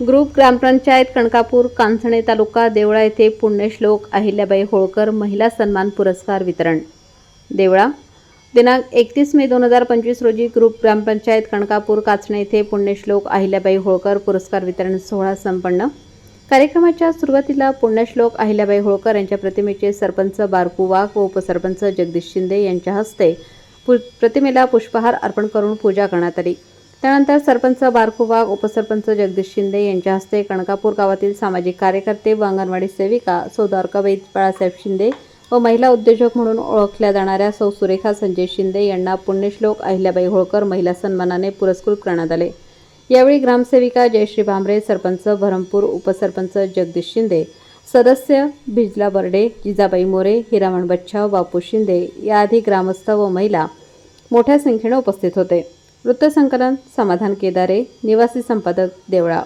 Group ग्रामपंचायत कणकापूर कांचणे तालुका देवळा येथे पुण्यश्लोक अहिल्याबाई होळकर महिला सन्मान पुरस्कार वितरण. देवळा दिनांक एकतीस मे दोन हजार पंचवीस रोजी ग्रुप ग्रामपंचायत कणकापूर काचणे येथे पुण्यश्लोक अहिल्याबाई होळकर पुरस्कार वितरण सोहळा संपन्न. कार्यक्रमाच्या सुरुवातीला पुण्यश्लोक अहिल्याबाई होळकर यांच्या प्रतिमेचे सरपंच बारकू वाघ व उपसरपंच जगदीश शिंदे यांच्या हस्ते पु प्रतिमेला पुष्पहार अर्पण करून पूजा करण्यात आली. त्यानंतर सरपंच बारकू उपसरपंच जगदीश शिंदे यांच्या हस्ते कणकापूर गावातील सामाजिक कार्यकर्ते व अंगणवाडी सेविका सौ द्वारकाबाई बाळासाहेब शिंदे व महिला उद्योजक म्हणून ओळखल्या जाणाऱ्या सौ सुरेखा संजय शिंदे यांना पुण्यश्लोक अहिल्याबाई होळकर महिला सन्मानाने पुरस्कृत करण्यात आले. यावेळी ग्रामसेविका जयश्री भांबरे सरपंच भरमपूर उपसरपंच जगदीश शिंदे सदस्य भिजला बर्डे जिजाबाई मोरे हिरामण बच्छाव बापू शिंदे याआधी ग्रामस्थ व महिला मोठ्या संख्येने उपस्थित होते. वृत्तसंकलन समाधान केदारे निवासी संपादक देवळा